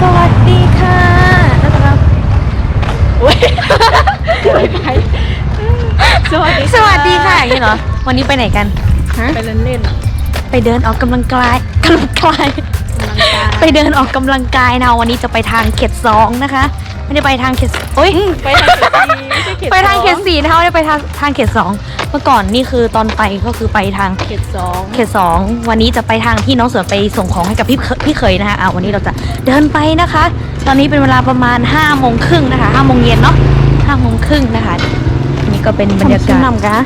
สวัสดีค่ะแล้วจะรับโอ้ยไปสวัสดีสวัสดีค่ะอย่างนี้เหรอ วันนี้ไปไหนกันฮะไปเล่นเล่นไปเดินออกกำลังกายกำลังกาย ไปเดินออกกำลังกายนะวันนี้จะไปทางเขตสองนะคะ ไม่ได้ไปทางเขตโอ้ยไปทางเขตสี่ไม่ใช่เขตไปทางเขตสี่นะคะไม่ได้ไปทางทางเขตสองเมื่อก่อนนี่คือตอนไปก็คือไปทางเขตสองเขตสองวันนี้จะไปทางที่น้องเสือไปส่งของให้กับพี่เคพี่เคยนะคะอ่าวันนี้เราจะเดินไปนะคะ ตอนนี้เป็นเวลาประมาณ5้าโมงครึ่งนะคะห้าโมงเย็นเนาะห้าโมงครึ่งนะคะอันนี่ก็เป็นบรรยากาศนำกะ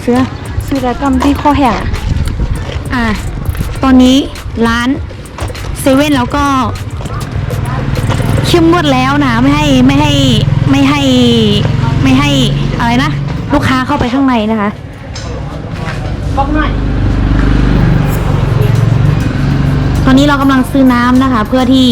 เสื้อซื้อแล้วกำที่ข้อแหกอะ ตอนนี้ร้านเซเว่นแล้วก็ เข้มงวดแล้วนะ ไม่ให้ไม่ให้ไม่ให้ไม่ให้อะไรนะ ลูกค้าเข้าไปข้างในนะคะบอกหน่อยตอนนี้เรากำลังซื้อน้ำนะคะ เพื่อที่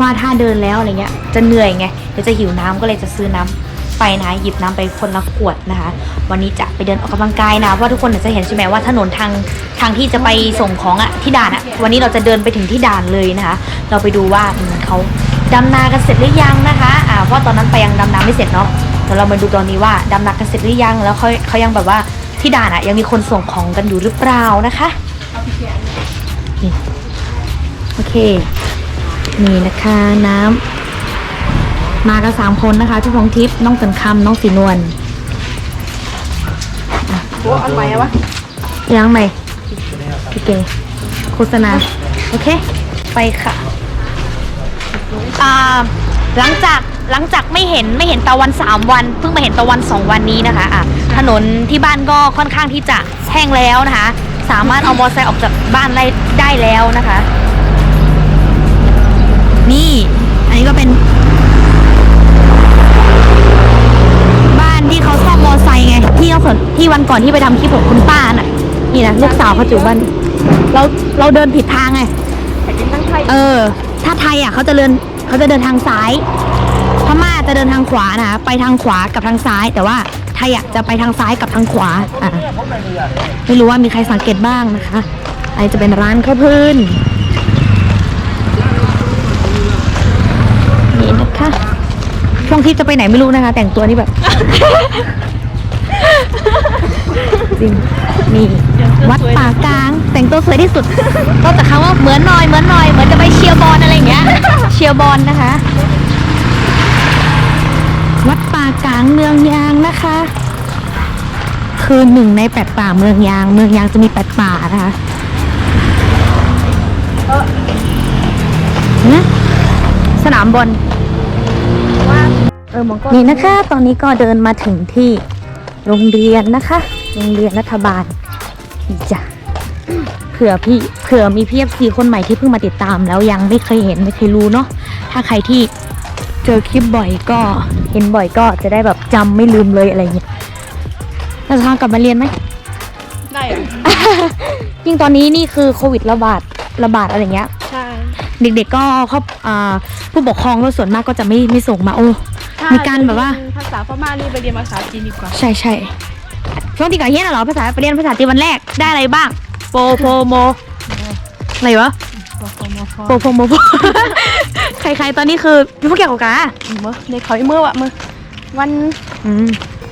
ว่าถ้าเดินแล้วอะไรเงี้ย จะเหนื่อยไงเดี๋ยวจะหิวน้ำก็เลยจะซื้อน้ำไปนะหยิบน้ำไปคนละขวดนะคะ วันนี้จะไปเดินออกกำลังกายนะเพราะทุกคนจะเห็นใช่ไหมว่าถนนทางทางที่จะไปส่งของอะที่ด่านอะวันนี้เราจะเดินไปถึงที่ด่านเลยนะคะ เราไปดูว่าอืมเขา ดำนากันเสร็จหรือยังนะคะอ่าเพราะตอนนั้นไปยังดำนาไม่เสร็จเนาะเดี๋ยวเรามาดูตอนนี้ว่าดำนากันเสร็จหรือยังแล้วเขาเขายังแบบว่าที่ด่านอะยังมีคนส่งของกันอยู่หรือเปล่านะคะนี่โอเคนี่นะคะน้ำมากันสามคนนะคะพี่พงทิพย์น้องสันคำน้องสีนวลโอ้อันใหม่อะวะยังไหมพี่เกโฆษณาโอเค ไปค่ะ หลังจากหลังจากไม่เห็นไม่เห็นตะวันสามวัน เพิ่งมาเห็นตะวันสองวันนี้นะคะอะถนนที่บ้านก็ค่อนข้างที่จะแห้งแล้วนะคะ สามารถเอามอเตอร์ไซค์ออกจากบ้านได้ได้แล้วนะคะ นี่ อันนี้ก็เป็น บ้านที่เขาซ่อมมอไซค์ไงที่เขาที่วันก่อนที่ไปทำคลิปของคุณป้าน่ะ นี่นะลูกสาวเขาอยู่บ้านเราเราเดินผิดทางไงแต่กินทั้งไทยเออ ถ้าไทยอะเขาจะเดินเขาจะเดินทางซ้าย พม่าจะเดินทางขวานะคะไปทางขวากับทางซ้าย แต่ว่าไทยอะจะไปทางซ้ายกับทางขวาอะไม่รู้ว่ามีใครสังเกตบ้างนะคะไอจะเป็นร้านข้าวพื้นนี่นะคะช่วงที่จะไปไหนไม่รู้นะคะ แต่งตัวนี่แบบ จริงนี่วัดป่ากลาง แต่งตัวสวยที่สุด ก็จากคำว่าเหมือนหน่อยเหมือนหน่อยเหมือนจะไปเชียร์บอลอะไรอย่างเงี้ย เชียร์บอลนะคะากลางเมืองยางนะคะ คือหนึ่งในแปดป่าเมืองยาง เมืองยางจะมีแปดป่านะคะนะสนามบอลเออมองก็นี่นะคะ ตอนนี้ก็เดินมาถึงที่โรงเรียนนะคะ โรงเรียนรัฐบาลนี่จ้ะเผื่อพี่เผื่อมีพี่เอฟซีคนใหม่ที่เพิ่งมาติดตามแล้วยังไม่เคยเห็นไม่เคยรู้เนาะถ้าใครที่ เจอคลิปบ่อยก็เห็นบ่อยก็จะได้แบบจำไม่ลืมเลยอะไรอย่างเงี้ยเราจะทางกลับมาเรียนไหม ได้เหรอยิ่งตอนนี้นี่คือโควิดระบาดระบาดอะไรเงี้ย ใช่ เด็กๆก็เขาอ่าผู้ปกครองก็ส่วนมากก็จะไม่ไม่ส่งมาโอ้ มีการแบบว่า ภาษาพม่านี่ไปเรียนภาษาจีนดีกว่า ใช่ใช่ช่วงที่ก่อนเฮียนน่ะเหรอภาษาไปเรียนภาษาจีนวันแรกได้อะไรบ้าง โปโพโมอะไรวะโปโพโมโป ใครๆตอนนี้คือพวกเกี่ยวกับกาเมื่อในเขาเมื่อวะเมื่อวันอืม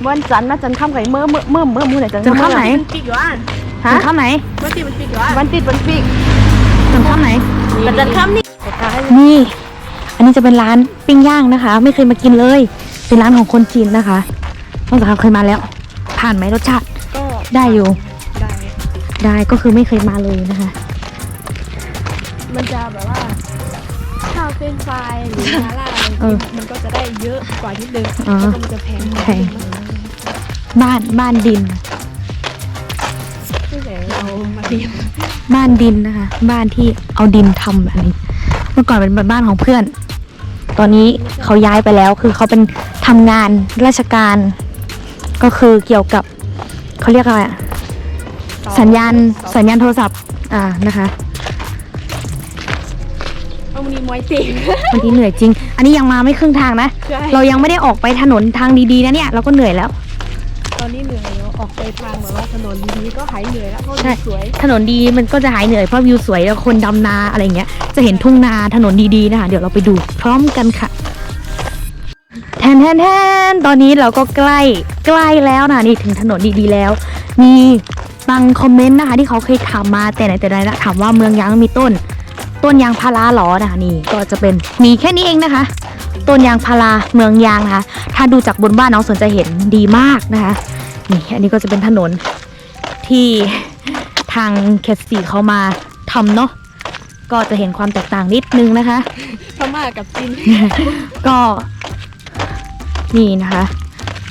วันจันทร์นะจันทร์ค่ำไก่เมื่อเมื่อเมื่อเมื่อเมื่อไหนจันทร์จันทร์ค่ำไหนมันปีกอยู่อะฮะข้ามไหนวันติดมันปีกอยู่อะวันติดวันปีกจันข้ามไหนแต่จันทร์ค่ำนี่นี่ อันนี้จะเป็นร้านปิ้งย่างนะคะ ไม่เคยมากินเลย เป็นร้านของคนจีนนะคะต้องสาวเคยมาแล้ว ผ่านไหมรสชาติก็ได้อยู่ได้ได้ก็คือไม่เคยมาเลยนะคะ มันจะแบบว่าข้าว เป็นไฟรายหรือมาล่าอะไรเออมันก็จะได้เยอะกว่านิดนึงอ๋อ แล้วก็มันจะแพงแพงบ้านบ้านดินตั้งแต่เรามาเรียนบ้านดินนะคะ บ้านที่เอาดินทำแบบนี้เมื่อก่อนเป็นบ้านของเพื่อน ตอนนี้เขาย้ายไปแล้วคือเขาเป็นทำงานราชการ ก็คือเกี่ยวกับเขาเรียกอะไรอะสัญญาณสัญญาณโทรศัพท์อ่านะคะ เอามันมีมวยติงวันนี้เหนื่อยจริง อันนี้ยังมาไม่ครึ่งทางนะ ใช่ เรายังไม่ได้ออกไปถนนทางดีๆนะเนี่ย เราก็เหนื่อยแล้ว ตอนนี้เหนื่อยแล้วออกไปทางแบบว่าถนนดีๆก็หายเหนื่อยแล้วเพราะใช่ สวยถนนดีมันก็จะหายเหนื่อยเพราะวิวสวยแล้วคนดำนาอะไรเงี้ย จะเห็นทุ่งนาถนนดีๆนะคะเดี๋ยวเราไปดูพร้อมกันค่ะ แทนแทนแทนตอนนี้เราก็ใกล้ใกล้แล้วนะนี่ถึงถนนดีๆแล้ว มีบางคอมเมนต์นะคะที่เขาเคยถามมาแต่ไหนแต่ไรละถามว่าเมืองยางมีต้น ต้นยางพาราหรอนะคะนี่ก็จะเป็นมีแค่นี้เองนะคะ ต้นยางพาราเมืองยางนะคะ ถ้าดูจากบนบ้านน้องสนใจเห็นดีมากนะคะนี่อันนี้ก็จะเป็นถนนที่ทางเคสซีเขามาทำเนาะก็จะเห็นความแตกต่างนิดนึงนะคะพม่ากับจีนก็นี่นะคะ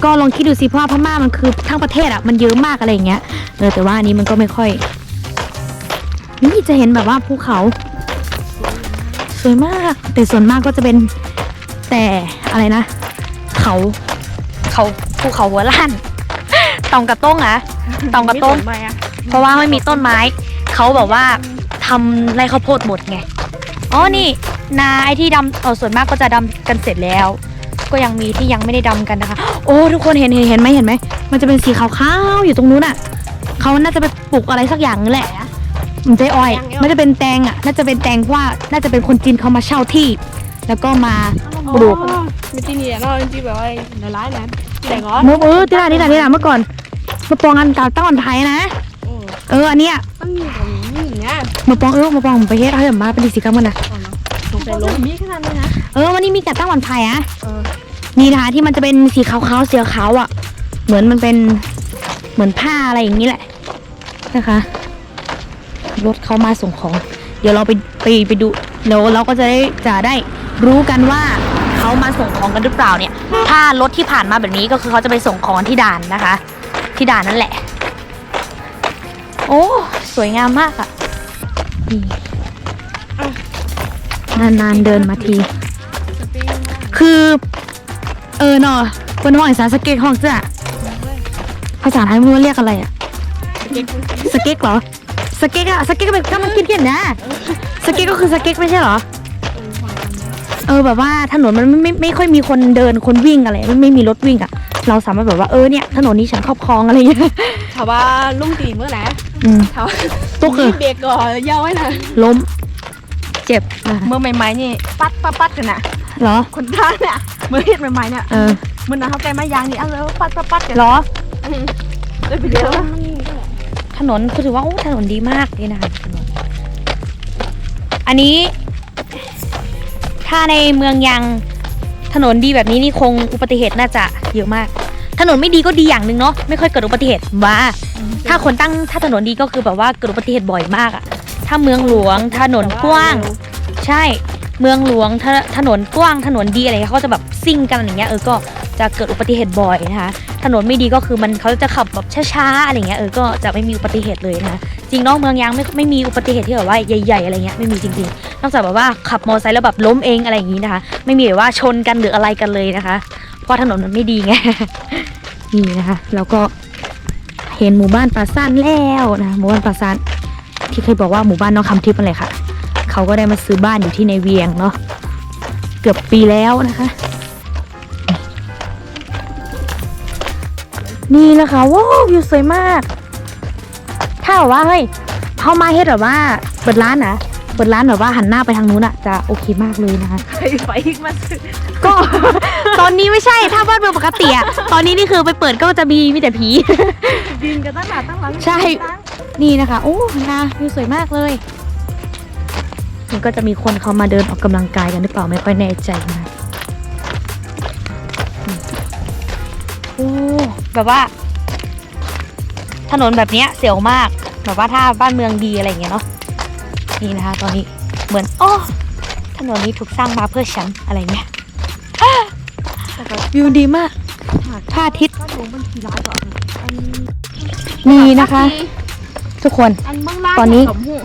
ก็ลองคิดดูสิเพราะว่าพม่ามันคือทั้งประเทศอะมันเยอะมากอะไรอย่างเงี้ยเออแต่ว่าอันนี้มันก็ไม่ค่อย นี่จะเห็นแบบว่าภูเขา สวยมาก แต่ส่วนมากก็จะเป็นแต่อะไรนะ เขาเขาภูเขาหัวล้านตองกระต้งอะตองกระต้งไม่อะเพราะว่าไม่มีต้นไม้ เขาแบบว่าทำไรข้าวโพดหมดไงอ๋อนี่นาไอที่ดำเออส่วนมากก็จะดำกันเสร็จแล้ว ก็ยังมีที่ยังไม่ได้ดำกันนะคะ โอ้ทุกคนเห็นเห็นเห็นไหมเห็นไหมมันจะเป็นสีขาวๆอยู่ตรงนู้นอะเขาน่าจะไปปลูกอะไรสักอย่างนั่นแหละ มันใจอ้อยมันจะเป็นแตงอะ น่าจะเป็นแตงเพราะว่า น่าจะเป็นคนจีนเขามาเช่าที่ แล้วก็มาปลูกอ๋อไม่จีนเนี่ยเนาะจริงๆแบบว่าในร้านนั้นแต่งอนมุกเออที่ร้านนี่แหละนี่แหละเมื่อก่อนมาปองกันกับตั้งวันไทยนะอืมเอออันเนี้ยมันมีของนี่อย่างเงี้ยมาปองเออมาปองไปเฮ็ดให้มาเป็นดิสิกรรมกันนะสงสัยลงมีขนาดนี้นะเออวันนี้มีกัดตั้งวันไผ่อะเออนี่นะคะที่มันจะเป็นสีขาวๆสีขาวๆอะ เหมือนมันเป็นเหมือนผ้าอะไรอย่างนี้แหละนะคะ รถเขามาส่งของ เดี๋ยวเราไปไปไปดูเดี๋ยวเราก็จะได้จะได้รู้กันว่าเขามาส่งของกันหรือเปล่าเนี่ย ถ้ารถที่ผ่านมาแบบนี้ก็คือเขาจะไปส่งของที่ด่านนะคะ ที่ด่านนั่นแหละ โอ้สวยงามมากอะนานๆเดินมาที คือเออเนาะเป็นห้องอีสานสเก็กห้องจ้ะภาษาไทยไม่รู้เรียกอะไรอะสเก็กเหรอ สเก็กอะสเก็กก็เป็นก็มันกินเขียนนะสเก็กก็คือสเก็กไม่ใช่เหรอเออแบบว่าถนนมันไม่ไม่ไม่ค่อยมีคนเดินคนวิ่งอะไรไม่ไม่มีรถวิ่งอะเราสามารถแบบว่าเออเนี่ยถนนนี้ฉันครอบครองอะไรอย่างเงี้ยถามว่าลุงตีเมื่อไหร่อืมถามว่าตุ๊กเออเบรกก่อนยาวไว้นะล้ม เจ็บนะคะเมื่อใหม่ๆนี่ปัดปัดปัดกันน่ะเหรอ คนท่าเนี่ยเมื่อเฮ็ดใหม่ๆเนี่ยเออมันนะเขาไปไม้ยางนี่เอาเลยปัดปัดปัดกันเหรออืมเลยไปเดียวถน นนคือถือว่าถนนดีมากเลยนะคะถนนอันนี้ ถ้าในเมืองยังถนนดีแบบนี้นี่คงอุบัติเหตุน่าจะเยอะมาก ถนนไม่ดีก็ดีอย่างหนึ่งเนาะไม่ค่อยเกิดอุบัติเหตุมาถ้าคนตั้งถ้าถนนดีก็คือแบบว่าเกิดอุบัติเหตุบ่อยมากอะถ้าเมืองหลวงถนนกว้าง ใช่เมืองหลวงถถนนกว้างถนนดีอะไรเงี้ยเขาก็จะแบบซิ่งกันอย่างเงี้ยเออก็จะเกิดอุบัติเหตุบ่อยนะคะ ถนนไม่ดีก็คือมันเขาจะขับแบบช้าๆอะไรเงี้ยเออก็จะไม่มีอุบัติเหตุเลยนะจริงนอกเมืองยางไม่ไม่มีอุบัติเหตุที่แบบว่าใหญ่ๆอะไรเงี้ยไม่มีจริงๆ นอกจากแบบว่าขับมอเตอร์ไซค์แล้วแบบล้มเองอะไรอย่างงี้นะคะ ไม่มีแบบว่าชนกันหรืออะไรกันเลยนะคะ เพราะถนนมันไม่ดีไงนี่นะคะแล้วก็เห็นหมู่บ้านปราซานแล้วนะหมู่บ้านปราซานที่เคยบอกว่าหมู่บ้านน้องคำทิพย์อะไรค่ะเขาก็ได้มาซื้อบ้านอยู่ที่ในเวียงเนาะเกือบปีแล้วนะคะ นี่นะคะว้าววิวสวยมาก ถ้าแบบว่าเฮ้ยเขามาเฮ็ดแบบว่าเปิดร้านนะเปิดร้านแบบว่าหันหน้าไปทางนู้นอะจะโอเคมากเลยนะคะไปไฟอีกมาสึกก็ ตอนนี้ไม่ใช่ถ้าบ้านเมืองปกติอะตอนนี้นี่คือไปเปิดก็จะมีมีแต่ผี ดินกันตั้งหน้าตั้งหลังใช่ นี่นะคะโอ้นะวิวสวยมากเลยมันก็จะมีคนเขามาเดินออกกำลังกายกันหรือเปล่าไม่ค่อยแน่ใจนะอืมโอ้ แบบว่า ถนนแบบเนี้ยเสียวมาก แบบว่าถ้าบ้านเมืองดีอะไรอย่างเงี้ยเนาะนี่นะคะ ตอนนี้เหมือนอ๋อถนนนี้ถูกสร้างมาเพื่อฉันอะไรเงี้ยวิวดีมากพระอาทิตย์ก็ดูมันทีร้ายกว่าอันนี่นะคะ ทุกคนอันเบื้องล่างตอนนี้สมหู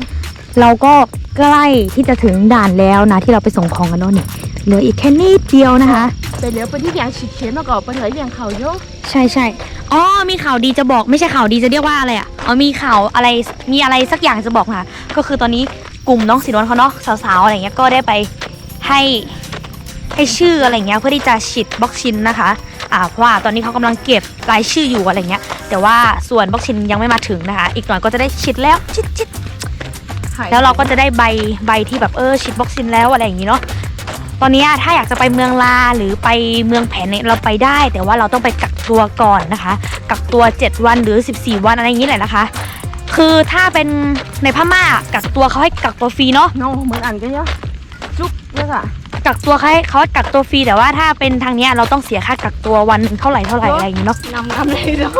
เราก็ใกล้ที่จะถึงด่านแล้วนะ ที่เราไปส่งของกันเนาะนี่เหลืออีกแค่นิดเดียวนะคะ ไปเลี้ยวไปที่อย่างฉีดเขียนมาก่อนไปเถอะอย่างเขาโยกใช่ใช่อ๋อมีข่าวดีจะบอกไม่ใช่ข่าวดีจะเรียกว่าอะไรอะอ๋อมีข่าวอะไรมีอะไรสักอย่างจะบอกค่ะ ก็คือตอนนี้กลุ่มน้องสีนวลเขาเนาะสาวๆอะไรเงี้ยก็ได้ไปให้ให้ชื่ออะไรเงี้ยเพื่อที่จะฉีดบ็อกชินนะคะอ่าเพราะว่าตอนนี้เขากำลังเก็บรายชื่ออยู่อะไรเงี้ย แต่ว่าส่วนวัคซีนยังไม่มาถึงนะคะ อีกหน่อยก็จะได้ฉีดแล้วชิดชิดแล้วเราก็จะได้ใบใบที่แบบเออฉีดวัคซีนแล้วอะไรอย่างงี้เนาะ ตอนนี้ถ้าอยากจะไปเมืองลาหรือไปเมืองแผนเนี่ยเราไปได้ แต่ว่าเราต้องไปกักตัวก่อนนะคะ กักตัว 7 วันหรือ 14 วันอะไรอย่างนี้แหละนะคะ คือถ้าเป็นในพม่ากักตัวเขาให้กักตัวฟรีเนาะน้องเหมือนอันกันเยอะจุ๊บเนี่ยค่ะกักตัวเขาให้เขาให้กักตัวฟรีแต่ว่าถ้าเป็นทางเนี้ยเราต้องเสียค่ากักตัววันหนึ่งเท่าไหร่เท่าไหร่อะไรอย่างนี้เนาะนำนำเลยเนาะ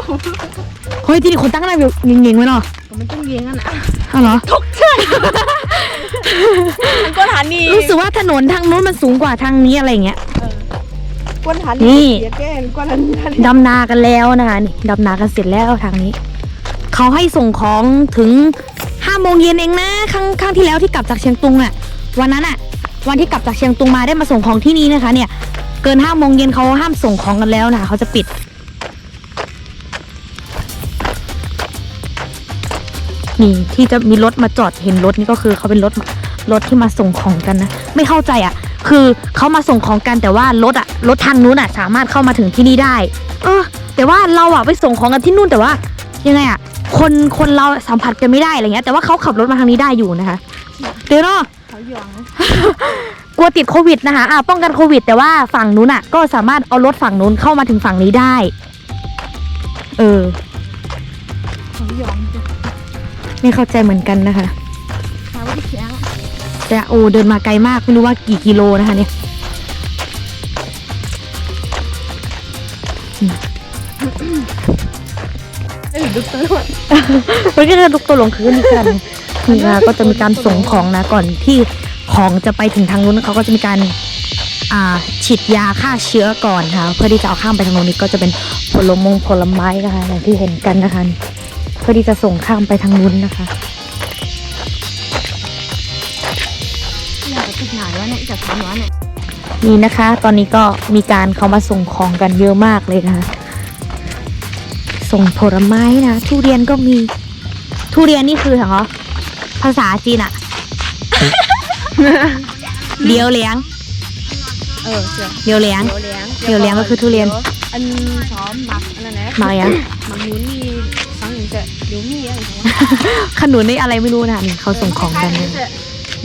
เฮ้ยที่นี่คนตั้งอะไรแบบเงี้ยๆไว้เนาะ ก็ไม่ต้องเลี้ยงกันนะอ้าวเหรอมันก้นหันนี่รู้สึกว่าถนนทางนู้นมันสูงกว่าทางนี้อะไรอย่างเงี้ยก้นหันนี่เสียแก้นก้นหันหันดำนากันแล้วนะคะนี่ดำนากันเสร็จแล้วทางนี้เขาให้ส่งของถึงห้าโมงเย็นเองนะครั้งครั้งที่แล้วที่กลับจากเชียงตุงอะวันนั้นอะวันที่กลับจากเชียงตุงมาได้มาส่งของที่นี่นะคะ เนี่ย เกินห้าโมงเย็นเขาห้ามส่งของกันแล้วนะคะเขาจะปิด นี่ที่จะมีรถมาจอดเห็นรถนี่ก็คือเขาเป็นรถรถที่มาส่งของกันนะ ไม่เข้าใจอะ่ะ คือเขามาส่งของกันแต่ว่ารถอะ่ะรถทางนู้นอะ่ะ สามารถเข้ามาถึงที่นี่ได้ เออ แต่ว่าเราอะ่ะไปส่งของกันที่นู่นแต่ว่ายังไงอะ่ะ คนคนเราสัมผัสกันไม่ได้อะไรเงี้ยแต่ว่าเขาขับรถมาทางนี้ได้อยู่นะคะเดี๋ยวเนาะเขาหยองกลัวติดโควิดนะคะอ่าป้องกันโควิด แต่ว่าฝั่งนู้นอะ ก็สามารถเอารถฝั่งนู้นเข้ามาถึงฝั่งนี้ได้ เออเขาหยอง ไม่เข้าใจเหมือนกันนะคะหาว่าที่แข็งแต่โอ้เดินมาไกลมากไม่รู้ว่ากี่กิโลนะคะเนี่ยไอ้ดุ๊กตลอดมันก็จะลุกตัวลงคืนนี่กันนี่นะก็จะมีการส่งของนะก่อนที่ของจะไปถึงทางนู้นเขาก็จะมีการอ่าฉีดยาฆ่าเชื้อก่อนค่ะ เพื่อที่จะเอาข้ามไปทางนู้นนี่ก็จะเป็นผลมงผลไม้นะคะอย่างที่เห็นกันนะคะเพื่อที่จะส่งข้ามไปทางนู้นนะคะอยากจะติดหนาวเนี่ยจะทำวะเนี่ยนี่นะคะ ตอนนี้ก็มีการเขามาส่งของกันเยอะมากเลยนะคะ ส่งผลไม้นะทุเรียนก็มี ทุเรียนนี่คือเหรอภาษาจีนอะเดียวเลี้ยง เออเสียเดียวเลี้ยงเดี๋ยวเลี้ยงเดี๋ยวเลี้ยงก็คือทุเรียนอันซ้อมหมักอันนั้นนะมายังหมักหมูนี่ฟังอย่างจะ เดี๋ยวมีอะไรของขนุนนี่อะไรไม่รู้นะนี่เขาส่งของกันนะ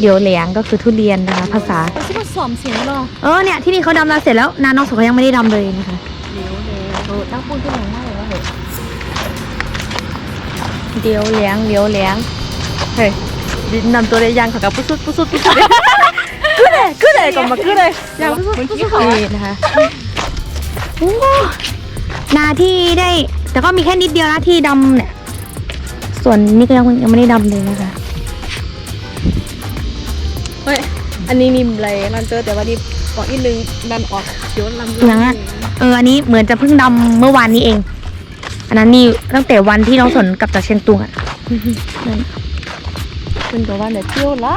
เดียวเลี้ยงก็คือทุเรียนนะคะภาษาก็ชื่อว่าสอมเสียงหรอเออเนี่ยที่นี่เขาดำนาเสร็จแล้วนาน้องสุเขายังไม่ได้ดำเลยนะคะเดี๋ยวเดี๋ยวเออตั้งพูดขึ้นมาว่าอะไรวะเหรอเดียวเลี้ยงเดียวเลี้ยงเฮ้ยนำตัวได้ยังเขากับปุ๊สุดปุ๊สุดปุ๊สุดกูเลยกูเลยก่อนมากูเลยอย่างเมื่อกี้เขานี่นะคะโอ้นาที่ได้ แต่ก็มีแค่นิดเดียวนะที่ดำเนี่ย ส่วนนี้ก็ยังยังไม่ได้ดำเลยนะคะเฮ้ยอันนี้นิ่มเลยรันเตอร์แต่ว่านี่ก่อนอีกนึงดันออกเดี๋ยวลำยังอะเอออันนี้เหมือนจะเพิ่งดำเมื่อวานนี้เอง อันนั้นนี่ตั้งแต่วันที่น้องสนกลับจากเชียงตุงอะนั่นเป็นตัวว่าเดี๋ยวเที่ยวละ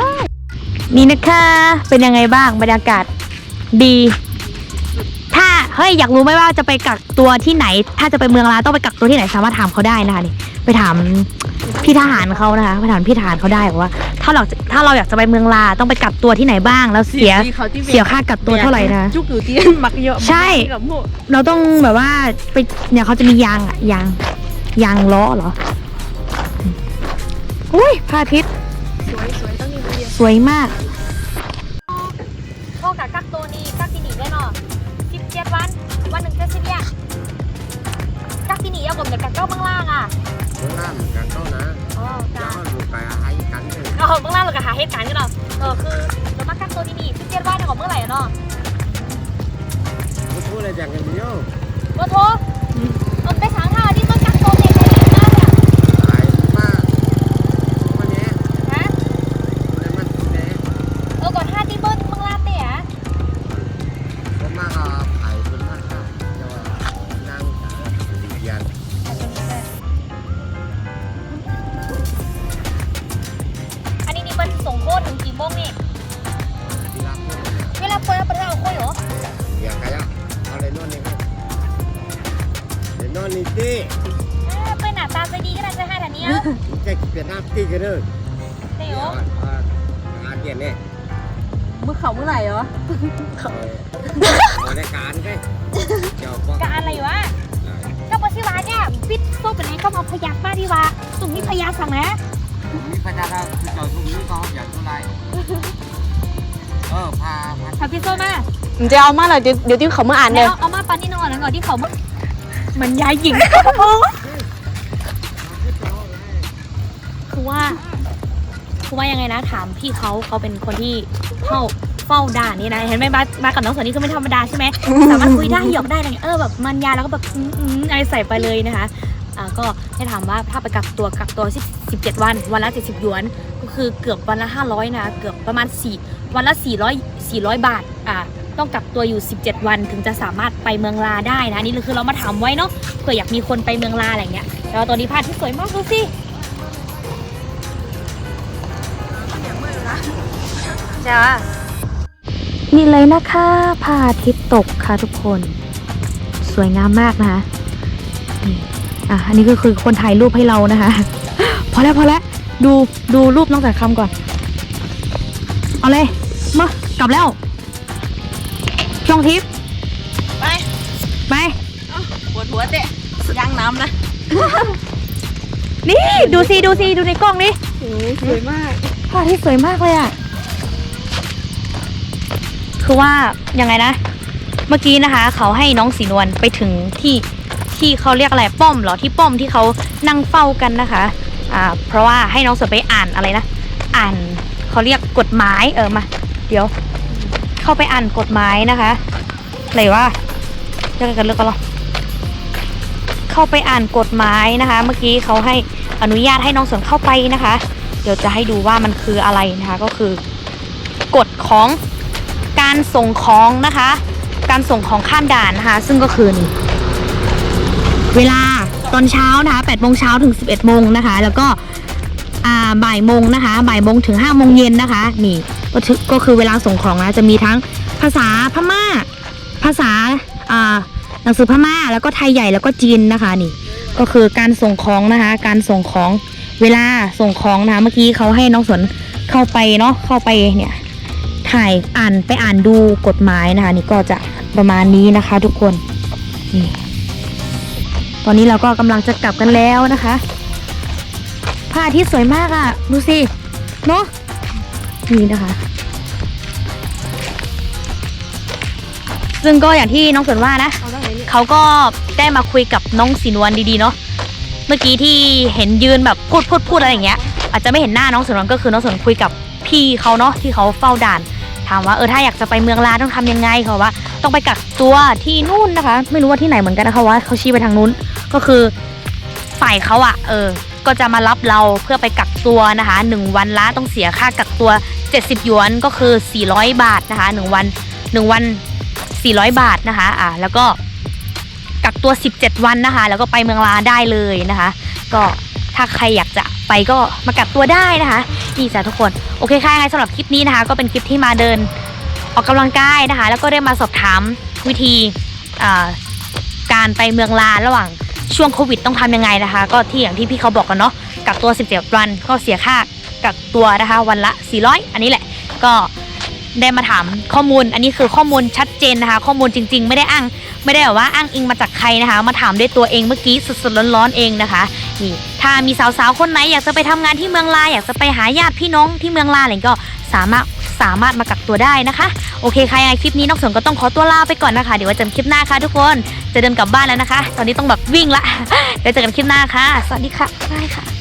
นี่นะคะ เป็นยังไงบ้างบรรยากาศดีถ้า เฮ้ยอยากรู้ไหมว่าจะไปกักตัวที่ไหน ถ้าจะไปเมืองลาต้องไปกักตัวที่ไหนสามารถถามเขาได้นะคะนี่ไปถามพี่ทหารเขานะคะไปถามพี่ทหารเขาได้บอกว่า ถ้าเราถ้าเราอยากจะไปเมืองลาต้องไปกักตัวที่ไหนบ้างแล้วเสียเสียค่ากักตัวเท่าไหร่นะจุกอยู่ที่มักเยอะใช่กับหมูเราต้องแบบว่าไปเนี่ยเขาจะมียางอะยางยางล้อเหรออุ้ยพระอาทิตย์สวยสวยต้องมีเยอะสวยมากพวก กักที่หนีเอาผมเดี๋ยวกักเก้าเบื้องล่างอะ Bữa nam mình càng có nè อ๋อจ้า Đó ruột cài ai cắn rồi เอาเบื้องล่างเราก็หาเหตุการณ์กันเนาะเออคือเรามากักตัวที่นี่สิบเจ็ดวันเนี่ยของเมื่อไหร่อะเนาะ Nó thua là chẳng cần nhiều โอ้โถมันไปสางท่าที่มั การไงเจ้าก็ก็อะไรวะก็บอกสิว่าเนี่ยปิดโซ่เป็นไงก็มาพยักมาดีว่าสุ่มนี่พยักสั่งนะมีพนักงานคือเจ้าทุ่มนี้ก็อย่างเท่าไรเออพาพาทำพิซซ่ามามันจะเอามาเหรอเดี๋ยวเดี๋ยวที่เขามาอ่านแล้เนี่ยวเอามาปันนี่นอนแล้วก่อนที่เขามามันยายหญิงคือว่าคือว่ายังไงนะถามพี่เขาเขาเป็นคนที่เฝ้า เฝ้าด่านนี่นะเห็นไหมมามากับน้องสวนนี่คือไม่ธรรมดาใช่ไหมสามารถคุยได้หยอกได้อะไรเงี้ยเออแบบมันยาแล้วก็แบบอืมอืมอะไรใส่ไปเลยนะคะอ่าก็ให้ถามว่าถ้าไปกักตัวกักตัว17 วัน วันละ 70หยวน ก็คือเกือบวันละ 500 นะ เกือบประมาณ 4 วันละ 400 400 บาท อ่า ต้องกักตัวอยู่ 17 วันถึงจะสามารถไปเมืองลาได้นะอันนี่คือเรามาถามไว้เนาะ เผื่ออยากมีคนไปเมืองลาอะไรเงี้ย แล้วตัวนี้พาที่สวยมากดูสิจ้า นี่เลยนะคะพระอาทิตย์ตกค่ะทุกคน สวยงามมากนะคะนี่อะอันนี้ก็คือคนถ่ายรูปให้เรานะคะพอแล้วพอแล้วดูดูรูปน้องแต่คำก่อน เอาเลยมากลับแล้วช่องทิพย์ไปไปปวดหัวเตะย่างน้ำนะ นี่ดูสิดูสิดูในกล้องนี่โอ้สวยมากพระอาทิตย์สวยมากเลยอะ คือว่ายังไงนะ เมื่อกี้นะคะ เขาให้น้องสีนวลไปถึงที่ที่เขาเรียกอะไรป้อมเหรอที่ป้อมที่เขานั่งเฝ้ากันนะคะอ่าเพราะว่าให้น้องสวนไปอ่านอะไรนะอ่านเขาเรียกกฎหมายเออมา เดี๋ยว เข้าไปอ่านกฎหมายนะคะอะไรว่าเรื่องกันเรื่องกันหรอเข้าไปอ่านกฎหมายนะคะ เมื่อกี้เขาให้อนุญาตให้น้องสนเข้าไปนะคะ เดี๋ยวจะให้ดูว่ามันคืออะไรนะคะ ก็คือกฎของ การส่งของนะคะ การส่งของข้ามด่านนะคะ ซึ่งก็คือนี่เวลาตอนเช้านะคะ8โมงเช้าถึง 11โมงนะคะ แล้วก็บ่ายโมงนะคะ บ่ายโมงถึง5โมงเย็นนะคะ นี่ก็คือเวลาส่งของนะจะมีทั้งภาษาพม่า ภาษาหนังสือพม่าแล้วก็ไทยใหญ่แล้วก็จีนนะคะนี่ ก็คือการส่งของนะคะ การส่งของเวลาส่งของนะคะ เมื่อกี้เขาให้น้องสนเข้าไปเนาะเข้าไปเนี่ย ถ่ายอ่านไปอ่านดูกฎหมายนะคะ นี่ก็จะประมาณนี้นะคะ ทุกคนนี่ตอนนี้เราก็กำลังจะกลับกันแล้วนะคะพระอาทิตย์สวยมากอะ่ะ ดูสิ เนาะนี่นะคะ ซึ่งก็อย่างที่น้องสนว่านะเเขาก็ได้มาคุยกับน้องสีนวลดีๆเนาะเมื่อกี้ที่เห็นยืนแบบพูดพูดพูดอะไรอย่างเงี้ย อาจจะไม่เห็นหน้าน้องสีนวลก็คือน้องสนวลคุยกับพี่เขาเนาะที่เขาเฝ้าด่าน ถามว่าเออถ้าอยากจะไปเมืองลาต้องทำยังไงเขาว่า ต้องไปกักตัวที่นู่นนะคะ ไม่รู้ว่าที่ไหนเหมือนกันนะคะว่าเขาชี้ไปทางนู้นก็คือฝ่ายเขาอะเออ ก็จะมารับเราเพื่อไปกักตัวนะคะหนึ่งวันละต้องเสียค่ากักตัว 70หยวนก็คือ 400 บาทนะคะหนึ่งวันหนึ่งวัน 400 บาทนะคะอ่าแล้วก็กักตัว 17 วันนะคะ แล้วก็ไปเมืองลาได้เลยนะคะ ก็ถ้าใครอยากจะ ไปก็มากักตัวได้นะคะนี่จ้ะทุกคนโอเคค่ะยังไงสำหรับคลิปนี้นะคะ ก็เป็นคลิปที่มาเดินออกกำลังกายนะคะ แล้วก็ได้มาสอบถามวิธีการไปเมืองลาระหว่างช่วงโควิดต้องทำยังไงนะคะ ก็ที่อย่างที่พี่เขาบอกกันเนาะกักตัว 17 วันก็เสียค่ากักตัวนะคะ วันละ 400 อันนี้แหละ ก็ได้มาถามข้อมูล อันนี้คือข้อมูลชัดเจนนะคะ ข้อมูลจริง ๆ ไม่ได้อ้าง ไม่ได้แบบว่าอ้างอิงมาจากใครนะคะ มาถามด้วยตัวเองเมื่อกี้สดๆร้อนๆเองนะคะนี่ ถ้ามีสาวๆคนไหนอยากจะไปทำงานที่เมืองลาอยากจะไปหาญาติพี่น้องที่เมืองลาอะไรก็สามารถสามารถมากักตัวได้นะคะ โอเคค่ะยังไงคลิปนี้นอกสนก็ต้องขอตัวลาไปก่อนนะคะ เดี๋ยวไว้เจอกันคลิปหน้าค่ะทุกคนจะเดินกลับบ้านแล้วนะคะ ตอนนี้ต้องแบบวิ่งละเดี๋ยวเจอกันคลิปหน้าค่ะ สวัสดีค่ะบ๊ายบายค่ะ